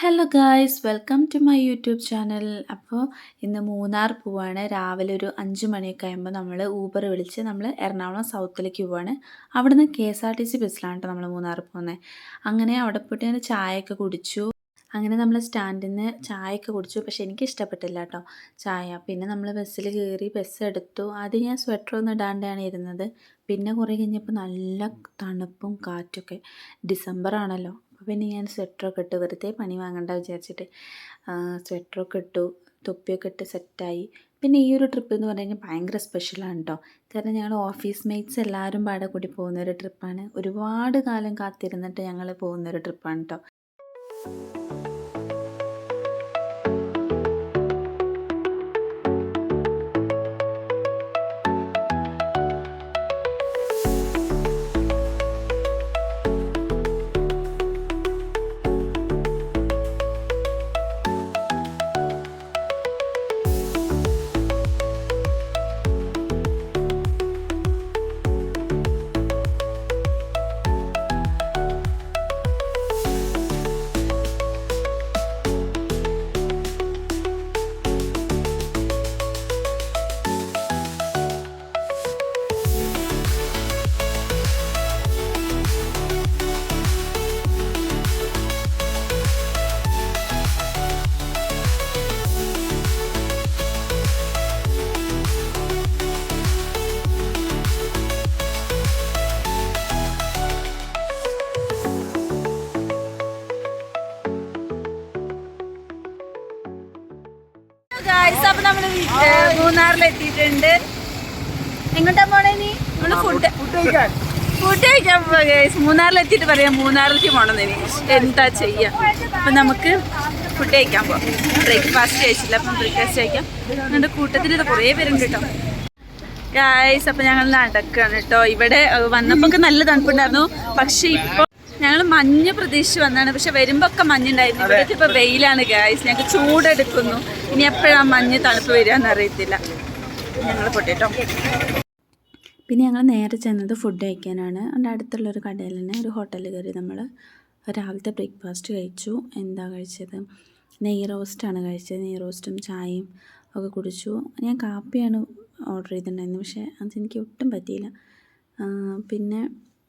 Hello guys welcome to my YouTube channel അപ്പോൾ ഇന്ന് മൂന്നാർ പോവാണ്. രാവിലെ ഒരു അഞ്ച് മണിയൊക്കെ ആകുമ്പോൾ നമ്മൾ ഊബർ വിളിച്ച് നമ്മൾ എറണാകുളം സൗത്തിലേക്ക് പോവാണ്. അവിടുന്ന് K S R T C ബസ്സിലാണ് കേട്ടോ നമ്മൾ മൂന്നാർ പോകുന്നത് അങ്ങനെ അവിടെ പോയിട്ട് ഞാൻ ചായയൊക്കെ കുടിച്ചു. അങ്ങനെ നമ്മൾ സ്റ്റാൻഡിൽ നിന്ന് ചായയൊക്കെ കുടിച്ചു. പക്ഷെ എനിക്ക് ഇഷ്ടപ്പെട്ടില്ല കേട്ടോ ചായ. പിന്നെ നമ്മൾ ബസ്സിൽ കയറി ബസ് എടുത്തു. ആദ്യം ഞാൻ സ്വെറ്റർ ഒന്നും ഇടാണ്ടാണ് ഇരുന്നത്. പിന്നെ കുറേ കഴിഞ്ഞപ്പോൾ നല്ല തണുപ്പും കാറ്റൊക്കെ ഡിസംബർ ആണല്ലോ. പിന്നെ ഞാൻ സ്വെറ്ററൊക്കെ ഇട്ട് വെറുതെ പണി വാങ്ങണ്ട വിചാരിച്ചിട്ട് സ്വെറ്ററൊക്കെ ഇട്ടു തൊപ്പിയൊക്കെ ഇട്ട് സെറ്റായി. പിന്നെ ഈ ഒരു ട്രിപ്പ് എന്ന് പറഞ്ഞു കഴിഞ്ഞാൽ ഭയങ്കര സ്പെഷ്യലാണ് കേട്ടോ കാരണം ഞങ്ങൾ ഓഫീസ് മേറ്റ്സ് എല്ലാവരും പാടെ കൂടി പോകുന്ന ഒരു ട്രിപ്പാണ് ഒരുപാട് കാലം കാത്തിരുന്നിട്ട് ഞങ്ങൾ പോകുന്ന ഒരു ട്രിപ്പാണ് കേട്ടോ മൂന്നാറിൽ എത്തിയിട്ടുണ്ട്. എങ്ങോട്ടാ പോണേ നീ? നമ്മൾ ഫുഡ് ഫുഡ് കഴിക്കാൻ. മൂന്നാറിൽ എത്തിയിട്ട് പറയാം. മൂന്നാറിലേക്ക് പോണെന്ന് ഇനി. എന്താ ചെയ്യാം? അപ്പൊ നമുക്ക് ഫുഡ് കഴിക്കാൻ പോവാം. ബ്രേക്ക്ഫാസ്റ്റ് കഴിച്ചില്ല. അപ്പം ബ്രേക്ക്ഫാസ്റ്റ് കഴിക്കാം. എന്നിട്ട് കൂട്ടത്തിൽ ഇത് കുറേ പേരുണ്ട് കേട്ടോ. ഗായ്സ് അപ്പൊ ഞങ്ങൾ നടക്കാണ് കേട്ടോ. ഇവിടെ വന്നപ്പോ നല്ല തണുപ്പുണ്ടായിരുന്നു. പക്ഷെ ഇപ്പൊ ഞങ്ങൾ മഞ്ഞ് പ്രതീക്ഷിച്ച് വന്നാണ് പക്ഷെ വരുമ്പോ ഒക്കെ മഞ്ഞുണ്ടായിരുന്നു ഇവിടേക്ക് ഇപ്പൊ വെയിലാണ് ഗായ്സ് ഞങ്ങൾക്ക് ചൂടെടുക്കുന്നു. ഇനി എപ്പോഴാ മഞ്ഞ് തണുപ്പ് വരിക എന്നറിയത്തില്ല ഞങ്ങൾ പൊട്ടിട്ടോ. പിന്നെ ഞങ്ങൾ നേരെ ചെന്നത് ഫുഡ് കഴിക്കാനാണ്. അവിടെ അടുത്തുള്ളൊരു കടയിൽ തന്നെ ഒരു ഹോട്ടലിൽ കയറി നമ്മൾ രാവിലത്തെ ബ്രേക്ക്ഫാസ്റ്റ് കഴിച്ചു. എന്താ കഴിച്ചത്? നെയ് റോസ്റ്റാണ് കഴിച്ചത്. നെയ് റോസ്റ്റും ചായയും ഒക്കെ കുടിച്ചു. ഞാൻ കാപ്പിയാണ് ഓർഡർ ചെയ്തിട്ടുണ്ടായിരുന്നത്. പക്ഷേ അതെനിക്ക് ഒട്ടും പറ്റിയില്ല. പിന്നെ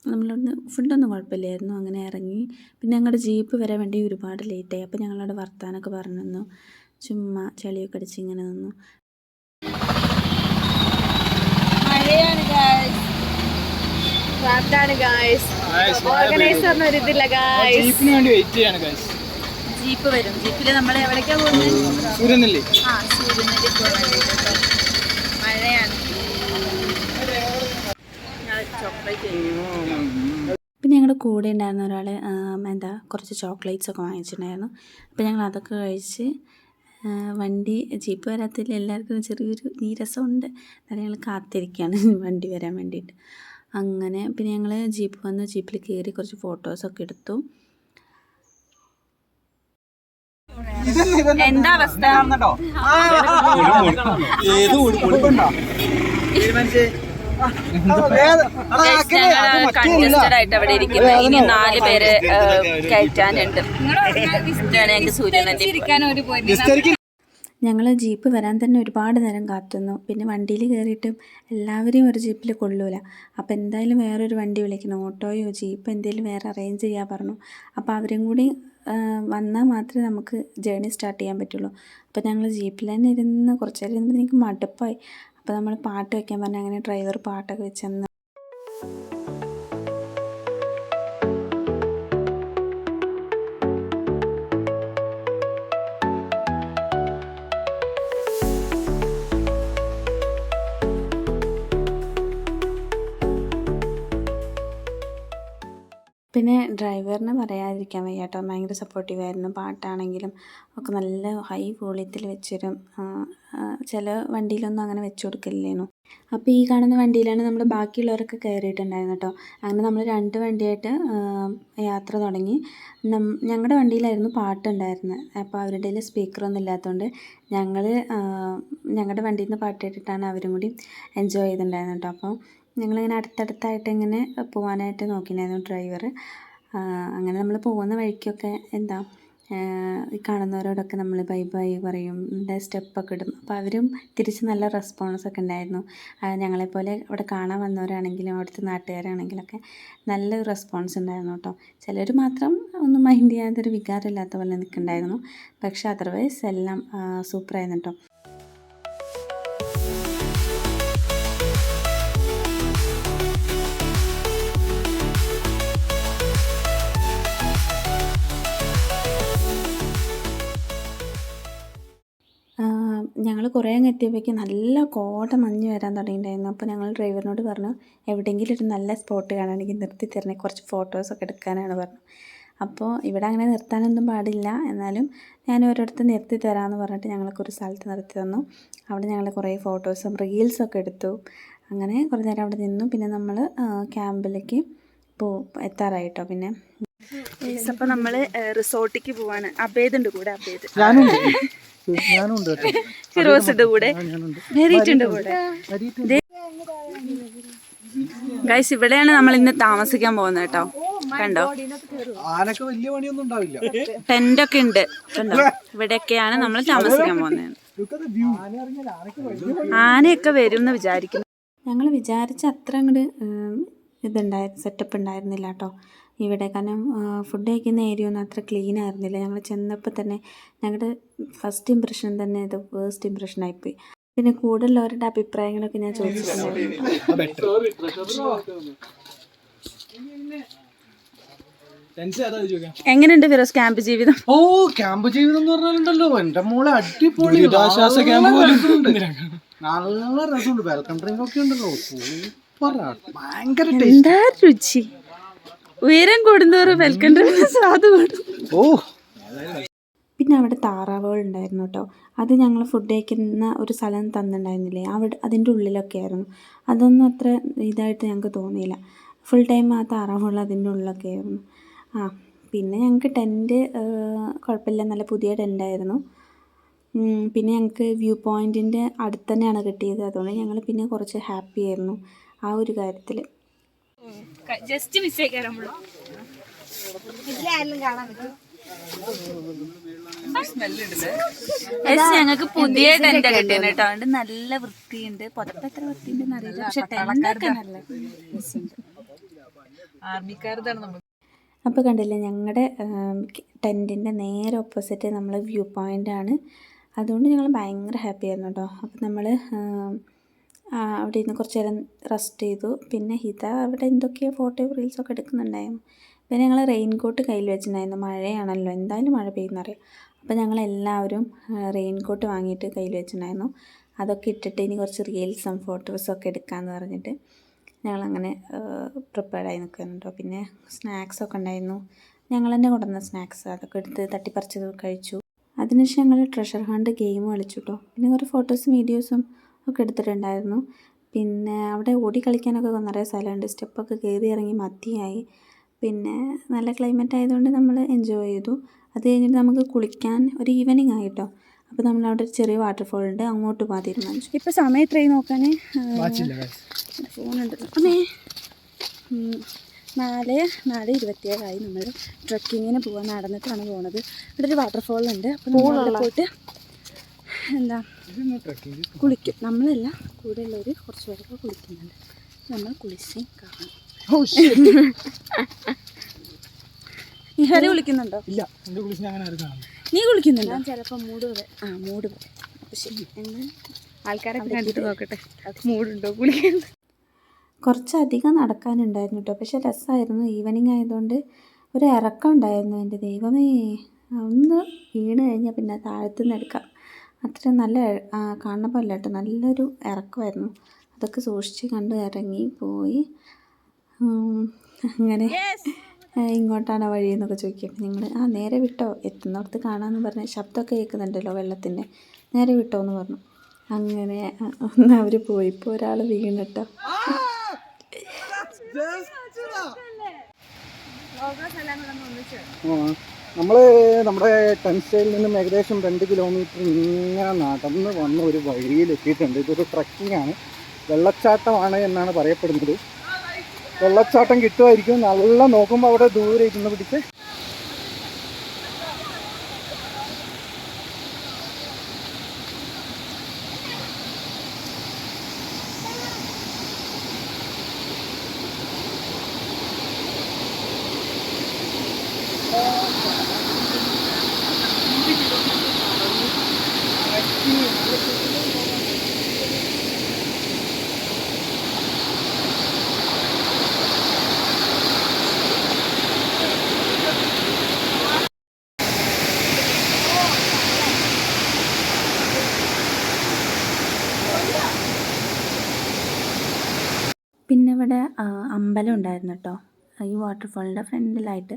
നമ്മളൊന്ന് ഫുഡൊന്നും കുഴപ്പമില്ലായിരുന്നു. അങ്ങനെ ഇറങ്ങി. പിന്നെ ഞങ്ങളുടെ ജീപ്പ് വരാൻ വേണ്ടി ഒരുപാട് ലേറ്റായി അപ്പോൾ ഞങ്ങളവിടെ വർത്താനൊക്കെ പറഞ്ഞു നിന്നു. ചുമ്മാ ചളിയൊക്കെ അടിച്ച് ഇങ്ങനെ നിന്നു. ഓർഗനൈസറിന് ഒരു ഇതില്ല ജീപ്പിന് വേണ്ടി വെയിറ്റ് ചെയ്യാണ് ജീപ്പ് വരും. ജീപ്പിൽ നമ്മൾ എവിടേക്കാണ് പോകുന്നത് സൂര്യനെല്ലി. ആ സൂര്യനെല്ലി പോകാൻ വേണ്ടിയിട്ട് മഴയാണ്. ചോക്ലേറ്റ് പിന്നെ ഞങ്ങളുടെ കൂടെ ഉണ്ടായിരുന്ന ഒരാൾ എന്താ കുറച്ച് ചോക്ലേറ്റ്സ് ഒക്കെ വാങ്ങിച്ചിട്ടുണ്ടായിരുന്നു. അപ്പോൾ ഞങ്ങൾ അതൊക്കെ കഴിച്ച് വണ്ടി ജീപ്പ് വരാത്തതിൽ എല്ലാവർക്കും ചെറിയൊരു നീരസമുണ്ട്. അതായത് ഞങ്ങൾ കാത്തിരിക്കുകയാണ് വണ്ടി വരാൻ വേണ്ടിയിട്ട്. അങ്ങനെ പിന്നെ ഞങ്ങൾ ജീപ്പ് വന്ന്. ജീപ്പിൽ കയറി കുറച്ച് ഫോട്ടോസൊക്കെ എടുത്തു. എന്താ അവസ്ഥ? കൺജസ്റ്റഡ് ആയിട്ട് അവിടെ ഇരിക്കുന്നത് ഇനി നാല് പേര് കയറ്റാനുണ്ട്. ഞങ്ങൾ ജീപ്പ് വരാൻ തന്നെ ഒരുപാട് നേരം കാത്തുന്നു. പിന്നെ വണ്ടിയിൽ കയറിയിട്ടും എല്ലാവരെയും ഒരു ജീപ്പിൽ കൊള്ളൂല. അപ്പോൾ എന്തായാലും വേറൊരു വണ്ടി വിളിക്കണം. ഓട്ടോയോ ജീപ്പ് എന്തെങ്കിലും വേറെ അറേഞ്ച് ചെയ്യാൻ പറഞ്ഞു. അപ്പോൾ അവരും കൂടി വന്നാൽ മാത്രമേ നമുക്ക് ജേണി സ്റ്റാർട്ട് ചെയ്യാൻ പറ്റുള്ളൂ. അപ്പോൾ ഞങ്ങൾ ജീപ്പിൽ തന്നെ ഇരുന്ന് കുറച്ച് നേരം ഇരുന്നപ്പോൾ എനിക്ക് മടുപ്പായി. അപ്പോൾ നമ്മൾ പാട്ട് വയ്ക്കാൻ പറഞ്ഞാൽ അങ്ങനെ ഡ്രൈവർ പാട്ടൊക്കെ വെച്ചെന്ന് പിന്നെ ഡ്രൈവറിന് പറയാതിരിക്കാൻ വയ്യ കേട്ടോ ഭയങ്കര സപ്പോർട്ടീവ് ആയിരുന്നു. പാട്ടാണെങ്കിലും ഒക്കെ നല്ല ഹൈ വോളിയത്തിൽ ആ, ചില വണ്ടിയിലൊന്നും അങ്ങനെ വെച്ചു കൊടുക്കില്ലേനു അപ്പോൾ ഈ കാണുന്ന വണ്ടിയിലാണ് നമ്മൾ ബാക്കിയുള്ളവരൊക്കെ കയറിയിട്ടുണ്ടായിരുന്നു കേട്ടോ അങ്ങനെ നമ്മൾ രണ്ട് വണ്ടിയായിട്ട് യാത്ര തുടങ്ങി. ഞങ്ങളുടെ വണ്ടിയിലായിരുന്നു പാട്ടുണ്ടായിരുന്നത് അപ്പോൾ അവരുടെ കയ്യിൽ സ്പീക്കറൊന്നും ഇല്ലാത്തതുകൊണ്ട് ഞങ്ങൾ ഞങ്ങളുടെ വണ്ടിയിൽ നിന്ന് പാട്ട് കേട്ടിട്ടാണ് അവരും കൂടി എൻജോയ് ചെയ്തിട്ടുണ്ടായിരുന്നു കേട്ടോ അപ്പോൾ ഞങ്ങളിങ്ങനെ അടുത്തടുത്തായിട്ട് ഇങ്ങനെ പോകാനായിട്ട് നോക്കിയിട്ടുണ്ടായിരുന്നു ഡ്രൈവർ അങ്ങനെ നമ്മൾ പോകുന്ന വഴിക്കൊക്കെ എന്താ ഈ കാണുന്നവരോടൊക്കെ നമ്മൾ ബൈ ബൈ പറയും എന്താ സ്റ്റെപ്പൊക്കെ ഇടും. അപ്പോൾ അവരും തിരിച്ച് നല്ല റെസ്പോൺസ് ഒക്കെ ഉണ്ടായിരുന്നു. ഞങ്ങളെപ്പോലെ അവിടെ കാണാൻ വന്നവരാണെങ്കിലും അവിടുത്തെ നാട്ടുകാരാണെങ്കിലൊക്കെ നല്ലൊരു റെസ്പോൺസ് ഉണ്ടായിരുന്നു കേട്ടോ. ചിലർ മാത്രം ഒന്നും മൈൻഡ് ചെയ്യാത്തൊരു വികാരമില്ലാത്ത പോലെ നിൽക്കുന്നുണ്ടായിരുന്നു. പക്ഷേ അതർവൈസ് എല്ലാം സൂപ്പറായിരുന്നു കേട്ടോ. കുറേ അങ്ങ് എത്തിയപ്പോഴേക്കും നല്ല കോട മഞ്ഞ് വരാൻ തുടങ്ങിയിട്ടുണ്ടായിരുന്നു. അപ്പോൾ ഞങ്ങൾ ഡ്രൈവറിനോട് പറഞ്ഞു എവിടെയെങ്കിലും ഒരു നല്ല സ്പോട്ട് കാണുകയാണെങ്കിൽ നിർത്തി തരണേ കുറച്ച് ഫോട്ടോസൊക്കെ എടുക്കാനാണ് പറഞ്ഞു. അപ്പോൾ ഇവിടെ അങ്ങനെ നിർത്താനൊന്നും പാടില്ല. എന്നാലും ഞാൻ ഓരോരുത്തർ നിർത്തി തരാമെന്ന് പറഞ്ഞിട്ട് ഞങ്ങൾക്ക് ഒരു സ്ഥലത്ത് നിർത്തി തന്നു. അവിടെ ഞങ്ങൾ കുറേ ഫോട്ടോസും റീൽസൊക്കെ എടുത്തു. അങ്ങനെ കുറേ നേരം അവിടെ നിന്നു. പിന്നെ നമ്മൾ ക്യാമ്പിലേക്ക് പോ എത്താറായിട്ടോ പിന്നെ? അപ്പൊ നമ്മൾ റിസോർട്ടിക്ക് പോവാണ്. അബേദുണ്ട് കൂടെ അബേദ്. ഫിറോസിന്റെ കൂടെ. ഗൈസ് ഇവിടെയാണ് നമ്മൾ ഇന്ന് താമസിക്കാൻ പോകുന്നത് കേട്ടോ. കണ്ടോ? ആനക്ക് വലിയ പണിയൊന്നും ഉണ്ടാവില്ല. ടെന്റ് ഒക്കെ ഉണ്ട്. കണ്ടോ? ഇവിടെയൊക്കെയാണ് നമ്മൾ താമസിക്കാൻ പോകുന്നത്. ആനയൊക്കെ വരും എന്ന് വിചാരിക്കുന്നു. ഞങ്ങൾ വിചാരിച്ച അത്ര അങ്ങോട്ട് ഇതുണ്ടായി സെറ്റപ്പ് ഉണ്ടായിരുന്നില്ല കേട്ടോ ഇവിടെ കാരണം ഫുഡ് കഴിക്കുന്ന ഏരിയ ഒന്നും അത്ര ക്ലീൻ ആയിരുന്നില്ല. ഞങ്ങൾ ചെന്നപ്പോൾ തന്നെ ഞങ്ങളുടെ ഫസ്റ്റ് ഇമ്പ്രഷൻ തന്നെ ഇത് വേസ്റ്റ് ഇമ്പ്രഷൻ ആയിപ്പോയി. പിന്നെ കൂടുതലുള്ളവരുടെ അഭിപ്രായങ്ങളൊക്കെ ഞാൻ ചോദിച്ചിട്ടുണ്ടായിരുന്നു എങ്ങനെയുണ്ട് ഫിറോസ് ക്യാമ്പ് ജീവിതം? ഓ ക്യാമ്പ് ജീവിതം എന്ന് പറഞ്ഞാലുണ്ടല്ലോ എന്റെ മോളെ അടിപൊളി നല്ല രസമുണ്ട്. വെൽക്കം ഡ്രിങ്ക് ഒക്കെ ഉണ്ടല്ലോ. സൂപ്പറാണ് ഭയങ്കര ടേസ്റ്റ് എന്താ രുചി? ഉയരം കൂടുന്തോറും വെൽക്കം ഡ്രിങ്കിന് സ്വാദ് കൂടും ഓ. പിന്നെ അവിടെ താറാവുകൾ ഉണ്ടായിരുന്നു കേട്ടോ. അത് ഞങ്ങൾ ഫുഡ് കഴിക്കുന്ന ഒരു സ്ഥലം തന്നിട്ടുണ്ടായിരുന്നില്ലേ? അവിടെ അതിന്റെ ഉള്ളിലൊക്കെ ആയിരുന്നു. അതൊന്നും അത്ര ഇതായിട്ട് ഞങ്ങൾക്ക് തോന്നിയില്ല. ഫുൾ ടൈം ആ താറാവുകൾ അതിന്റെ ഉള്ളിലൊക്കെ ആയിരുന്നു. ആ പിന്നെ ഞങ്ങൾക്ക് ടെന്റ് കുഴപ്പമില്ല. നല്ല പുതിയ ടെന്റായിരുന്നു പിന്നെ ഞങ്ങൾക്ക് വ്യൂ പോയിന്റിന്റെ അടുത്ത് തന്നെയാണ് കിട്ടിയത്. അതുകൊണ്ട് ഞങ്ങൾ പിന്നെ കുറച്ച് ഹാപ്പി ആയിരുന്നു. ആ ഒരു കാര്യത്തിൽ ജസ്റ്റ് മിസ്റ്റേക്ക് നമ്മൾ ഞങ്ങൾക്ക് പുതിയ ടെന്റ് കിട്ടിയത് കേട്ടോ. അതുകൊണ്ട് നല്ല വൃത്തിയുണ്ട്. പുറത്ത് എത്ര വൃത്തിയുണ്ടെന്ന് അറിയില്ല പക്ഷെ അപ്പൊ നല്ല ആർമിക്കാരതാണ് നമ്മൾ? അപ്പോൾ കണ്ടില്ലേ ഞങ്ങളുടെ ടെന്റിന്റെ നേരെ ഓപ്പോസിറ്റ് നമ്മൾ വ്യൂ പോയിന്റ് ആണ്. അതുകൊണ്ട് ഞങ്ങൾ ഭയങ്കര ഹാപ്പി ആയിരുന്നു കേട്ടോ. അപ്പോൾ നമ്മൾ അവിടെ ഇരുന്ന് കുറച്ച് നേരം റെസ്റ്റ് ചെയ്തു. പിന്നെ ഹിത അവിടെ എന്തൊക്കെയോ ഫോട്ടോയും റീൽസൊക്കെ എടുക്കുന്നുണ്ടായിരുന്നു. പിന്നെ ഞങ്ങൾ റെയിൻ കോട്ട് കയ്യിൽ വെച്ചിട്ടുണ്ടായിരുന്നു. മഴയാണല്ലോ. എന്തായാലും മഴ പെയ്യുന്നറിയാം അപ്പോൾ ഞങ്ങൾ എല്ലാവരും റെയിൻ കോട്ട് വാങ്ങിയിട്ട് കയ്യിൽ വെച്ചിട്ടുണ്ടായിരുന്നു. അതൊക്കെ ഇട്ടിട്ട് ഇനി കുറച്ച് റീൽസും ഫോട്ടോസൊക്കെ എടുക്കാമെന്ന് പറഞ്ഞിട്ട് ഞങ്ങളങ്ങനെ പ്രിപ്പയർഡായി നിൽക്കുന്നുണ്ടോ പിന്നെ സ്നാക്സൊക്കെ ഉണ്ടായിരുന്നു. ഞങ്ങൾ തന്നെ കൊണ്ടുവന്ന സ്നാക്സ് അതൊക്കെ എടുത്ത് തട്ടിപ്പറിച്ചത് കഴിച്ചു. അതിനുശേഷം ഞങ്ങൾ ട്രഷർ ഹണ്ട് ഗെയിം കളിച്ചു കേട്ടോ. പിന്നെ കുറേ ഫോട്ടോസും വീഡിയോസും ഒക്കെ എടുത്തിട്ടുണ്ടായിരുന്നു. പിന്നെ അവിടെ ഓടി കളിക്കാനൊക്കെ നിറയെ സ്ഥലമുണ്ട്. സ്റ്റെപ്പൊക്കെ കയറി ഇറങ്ങി മതിയായി. പിന്നെ നല്ല ക്ലൈമറ്റ് ആയതുകൊണ്ട് നമ്മൾ എൻജോയ് ചെയ്തു. അത് കഴിഞ്ഞിട്ട് നമുക്ക് കുളിക്കാൻ ഒരു ഈവനിങ് ആയിട്ടോ. അപ്പോൾ നമ്മൾ അവിടെ ഒരു ചെറിയ വാട്ടർഫോൾ ഉണ്ട്. അങ്ങോട്ട് പോകാൻ തീരുമാനിച്ചു. ഇപ്പോൾ സമയം എത്രയായി നോക്കാൻ? വാച്ചില്ല ഫോണുണ്ട് അമ്മേ. നാല് നാല് ഇരുപത്തിയേഴായി നമ്മൾ ട്രക്കിങ്ങിന് പോകാൻ നടന്നിട്ടാണ് പോണത്. ഇവിടെ ഒരു വാട്ടർഫോൾ ഉണ്ട്. അപ്പോൾ നമ്മൾ പോയിട്ട് എന്താ? കുളിക്കും. നമ്മളല്ല കൂടെയുള്ളവർ കുറച്ച് പേരൊക്കെ കുളിക്കുന്നുണ്ട്. നമ്മൾ കുളിച്ച് കാണും. നിഹാരി കുളിക്കുന്നുണ്ടോ? ഇല്ല ഞാൻ നീ കുളിക്കുന്നുണ്ടോ? ചിലപ്പോൾ മൂട് വരെ. ആ മൂട് വരെ. ശരി ആൾക്കാരെ കണ്ടിട്ട് നോക്കട്ടെ. മൂടുണ്ടോ കുളിക്കാൻ കുറച്ചധികം നടക്കാനുണ്ടായിരുന്നു. കേട്ടോ പക്ഷെ രസമായിരുന്നു ഈവനിങ് ആയതുകൊണ്ട് ഒരു ഇറക്കം ഉണ്ടായിരുന്നു. എന്റെ ദൈവമേ ഒന്ന് വീണ് കഴിഞ്ഞാൽ പിന്നെ താഴത്തുനിന്ന് എടുക്കാം. അത്ര നല്ല കാണുമ്പോൾ കാണുന്ന പോലെ കേട്ടോ. നല്ലൊരു ഇറക്കമായിരുന്നു. അതൊക്കെ സൂക്ഷിച്ച് കണ്ട് ഇറങ്ങി പോയി. അങ്ങനെ ഇങ്ങോട്ടാണ് വഴി എന്നൊക്കെ ചോദിക്കും. നിങ്ങൾ ആ നേരെ വിട്ടോ. എത്തുന്നിടത്ത് കാണാമെന്ന് പറഞ്ഞ് ശബ്ദമൊക്കെ കേൾക്കുന്നുണ്ടല്ലോ വെള്ളത്തിന്റെ നേരെ വിട്ടോ എന്ന് പറഞ്ഞു. അങ്ങനെ ഒന്ന് അവർ പോയി. ഇപ്പോൾ ഒരാൾ വീണിട്ടോ. നമ്മൾ നമ്മുടെ ടെൻസ്റ്റൈൽ നിന്നും ഏകദേശം രണ്ട് കിലോമീറ്റർ ഇങ്ങനെ നടന്ന് വന്ന ഒരു വഴിയിൽ എത്തിയിട്ടുണ്ട്. ഇതൊരു ട്രക്കിംഗ് ആണ്. വെള്ളച്ചാട്ടമാണ് എന്നാണ് പറയപ്പെടുന്നത്. വെള്ളച്ചാട്ടം കിട്ടുമായിരിക്കും. നല്ല നോക്കുമ്പോൾ അവിടെ ദൂരെ ഇരുന്ന് പിടിച്ച് അമ്പലം ഉണ്ടായിരുന്നു കേട്ടോ ഈ വാട്ടർഫാളിന്റെ ഫ്രണ്ടിലായിട്ട്.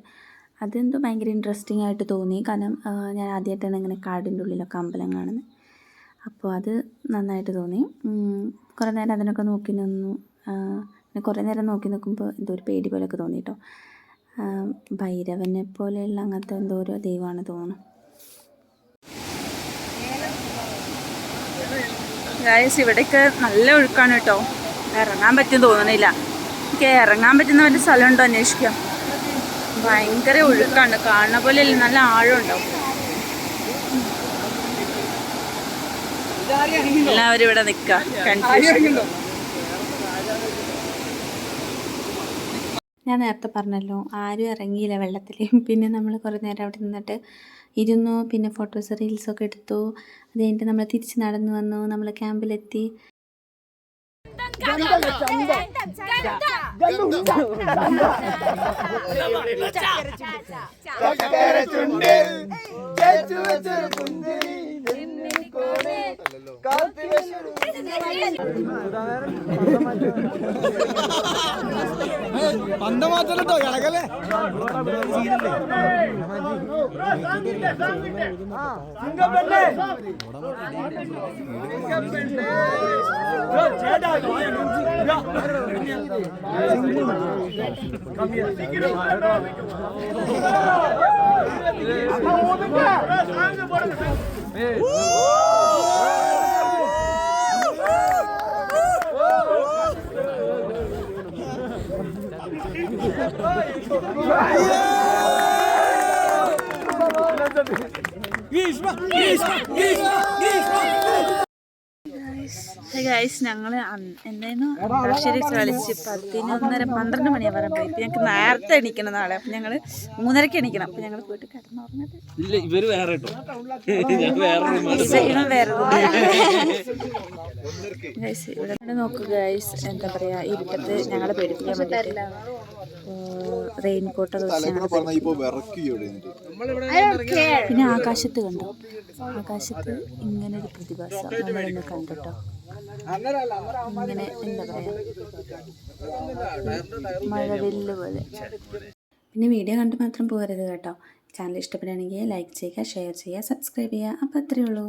അതെന്തോ ഭയങ്കര ഇൻട്രസ്റ്റിംഗ് ആയിട്ട് തോന്നി. കാരണം ഞാൻ ആദ്യമായിട്ടാണ് ഇങ്ങനെ കാടിന്റെ ഉള്ളിലൊക്കെ അമ്പലം കാണുന്നത് അപ്പോൾ അത് നന്നായിട്ട് തോന്നി. കുറേ നേരം അതിനൊക്കെ നോക്കി നിന്നു. കുറേ നേരം നോക്കി നിൽക്കുമ്പോൾ എന്തോ ഒരു പേടി പോലെയൊക്കെ തോന്നി കേട്ടോ ഭൈരവനെ പോലെയുള്ള അങ്ങനത്തെ എന്തോ ഒരു ദൈവമാണ് തോന്നുന്നു. ഗായസ് ഇവിടെയൊക്കെ നല്ല ഒഴുക്കാണ് കേട്ടോ ഇറങ്ങാൻ പറ്റും തോന്നണില്ല. എനിക്ക് ഇറങ്ങാൻ പറ്റുന്ന വല്ല സ്ഥലം ഉണ്ടോ അന്വേഷിക്കാം ഭയങ്കര ഒഴുക്കാണ്. കാണുന്ന പോലെ അല്ലേ നല്ല ആഴം ഉണ്ടാവും എല്ലാവരും ഇവിടെ നിൽക്കാം കൺഫ്യൂഷൻ ഞാൻ നേരത്തെ പറഞ്ഞല്ലോ ആരും ഇറങ്ങിയില്ല വെള്ളത്തിൽ പിന്നെ നമ്മൾ കുറേ നേരം അവിടെ നിന്നിട്ട് ഇരുന്നു. പിന്നെ ഫോട്ടോസ് റീൽസൊക്കെ എടുത്തു. അത് കഴിഞ്ഞിട്ട് നമ്മൾ തിരിച്ച് നടന്നു വന്നു. നമ്മൾ ക്യാമ്പിലെത്തി പന്ത മാത്രല്ലോ കിടക്കല്ലേ Guisma! Guisma! Guisma! ഗൈസ് ഞങ്ങൾ എന്തായിരുന്നു? അക്ഷരി കളിച്ച് പതിനൊന്നര പന്ത്രണ്ട് മണിയാ പറയാൻ പോയി ഞങ്ങൾക്ക് നേരത്തെ എണീക്കണം നാളെ. അപ്പം ഞങ്ങൾ മൂന്നരക്ക് എണീക്കണം. അപ്പം ഞങ്ങൾ പോയിട്ട് കിടന്നുറങ്ങുന്നത് ഇല്ല ഇവർ വേറെ കേട്ടോ. ഞാൻ വേറെ ഇവൻ വേറെ ഗൈസ് ഇവിടെ നോക്കുക ഗൈസ് എന്താ പറയാ ഇരുട്ടത്ത് ഞങ്ങളെ പേടിപ്പിക്കാൻ പറ്റില്ല റെയിൻ കോട്ട് പിന്നെ ആകാശത്ത് കണ്ടു? ആകാശത്ത് ഇങ്ങനെ ഒരു പ്രതിഭാസം നമ്മളിന്ന് കണ്ടുട്ടോ ഇങ്ങനെ എന്താ പറയുക മഴവില്ല് പോലെ പിന്നെ വീഡിയോ കണ്ട് മാത്രം പോകരുത് കേട്ടോ. ചാനൽ ഇഷ്ടപ്പെടുകയാണെങ്കിൽ ലൈക്ക് ചെയ്യുക ഷെയർ ചെയ്യുക സബ്സ്ക്രൈബ് ചെയ്യുക. അപ്പോൾ അത്രയേ ഉള്ളൂ.